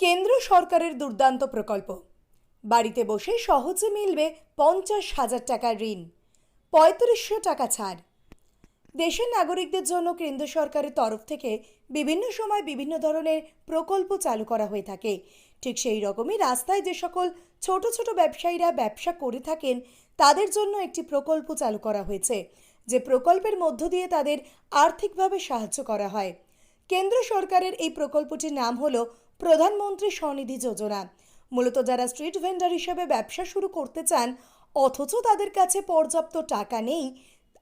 কেন্দ্র সরকারের দুর্দান্ত প্রকল্প। বাড়িতে বসে সহজে মিলবে পঞ্চাশ হাজার টাকার ঋণ, পঁয়ত্রিশশো টাকা ছাড়। দেশের নাগরিকদের জন্য কেন্দ্র সরকারের তরফ থেকে বিভিন্ন সময় বিভিন্ন ধরনের প্রকল্প চালু করা হয়ে থাকে। ঠিক সেই রকমই রাস্তায় যে সকল ছোট ছোট ব্যবসায়ীরা ব্যবসা করে থাকেন, তাদের জন্য একটি প্রকল্প চালু করা হয়েছে, যে প্রকল্পের মধ্য দিয়ে তাদের আর্থিকভাবে সাহায্য করা হয়। কেন্দ্র সরকারের এই প্রকল্পটির নাম হল প্রধানমন্ত্রী স্বনিধি যোজনা। মূলত যারা স্ট্রিট ভেন্ডার হিসেবে ব্যবসা শুরু করতে চান, অথচ তাদের কাছে পর্যাপ্ত টাকা নেই,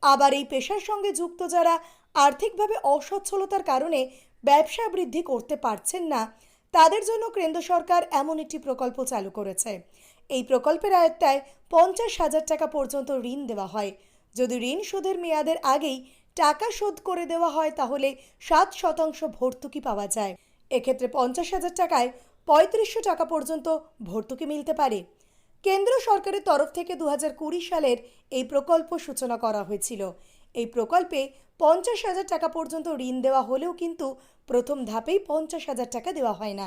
আবার এই পেশার সঙ্গে যুক্ত যারা আর্থিকভাবে অসচ্ছলতার কারণে ব্যবসা বৃদ্ধি করতে পারছেন না, তাদের জন্য কেন্দ্র সরকার এমন একটি প্রকল্প চালু করেছে। এই প্রকল্পের আয়ত্তায় পঞ্চাশ হাজার টাকা পর্যন্ত ঋণ দেওয়া হয়। যদি ঋণ শোধের মেয়াদের আগেই টাকা শোধ করে দেওয়া হয়, তাহলে সাত শতাংশ ভর্তুকি পাওয়া যায়। এক্ষেত্রে পঞ্চাশ হাজার টাকায় পঁয়ত্রিশশো টাকা পর্যন্ত ভর্তুকি মিলতে পারে। কেন্দ্র সরকারের তরফ থেকে দু সালের এই প্রকল্প সূচনা করা হয়েছিল। এই প্রকল্পে পঞ্চাশ হাজার টাকা পর্যন্ত ঋণ দেওয়া হলেও কিন্তু প্রথম ধাপেই পঞ্চাশ হাজার টাকা দেওয়া হয় না।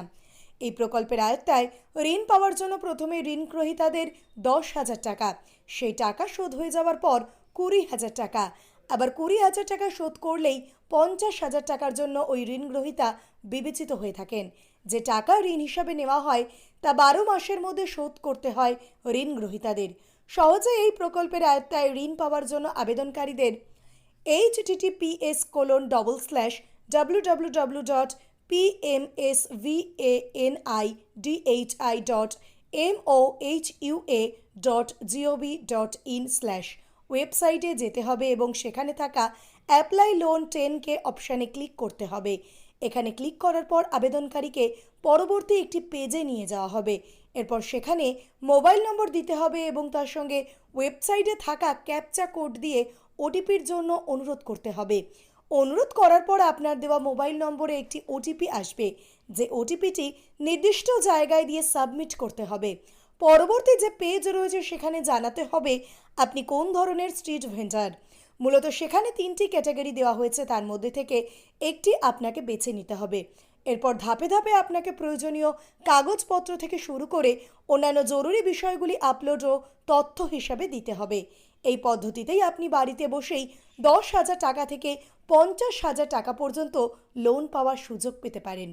এই প্রকল্পের আয়ত্তায় ঋণ পাওয়ার জন্য প্রথমে ঋণ গ্রহীতাদের দশ হাজার টাকা, সেই টাকা শোধ হয়ে যাওয়ার পর কুড়ি হাজার টাকা। আবার কুড়ি হাজার টাকা শোধ করলেই পঞ্চাশ হাজার টাকার জন্য ওই ঋণ গ্রহীতা বিবেচিত হয়ে থাকেন। যে টাকা ঋণ হিসাবে নেওয়া হয়, তা বারো মাসের মধ্যে শোধ করতে হয় ঋণ গ্রহীতাদের সহজে এই প্রকল্পের আয়ত্তায় ঋণ পাওয়ার জন্য আবেদনকারীদের H TTPS colon double slash W W W dot PMSVANI DHI ওয়েবসাইটে যেতে হবে এবং সেখানে থাকা অ্যাপ্লাই লোন টেন কে অপশানে ক্লিক করতে হবে। এখানে ক্লিক করার পর আবেদনকারীকে পরবর্তী একটি পেজে নিয়ে যাওয়া হবে। এরপর সেখানে মোবাইল নম্বর দিতে হবে এবং তার সঙ্গে ওয়েবসাইটে থাকা ক্যাপচা কোড দিয়ে ওটিপির জন্য অনুরোধ করতে হবে। অনুরোধ করার পর আপনার দেওয়া মোবাইল নম্বরে একটি ওটিপি আসবে। যে ওটিপিটি নির্দিষ্ট জায়গায় দিয়ে সাবমিট করতে হবে। পরবর্তী যে পেজ রয়েছে সেখানে জানাতে হবে আপনি কোন ধরনের স্ট্রিট ভেন্ডার মূলত সেখানে তিনটি ক্যাটাগরি দেওয়া হয়েছে, তার মধ্যে থেকে একটি আপনাকে বেছে নিতে হবে। এরপর ধাপে ধাপে আপনাকে প্রয়োজনীয় কাগজপত্র থেকে শুরু করে অন্যান্য জরুরি বিষয়গুলি আপলোড ও তথ্য হিসাবে দিতে হবে। এই পদ্ধতিতেই আপনি বাড়িতে বসেই দশ হাজার টাকা থেকে পঞ্চাশ হাজার টাকা পর্যন্ত লোন পাওয়ার সুযোগ পেতে পারেন।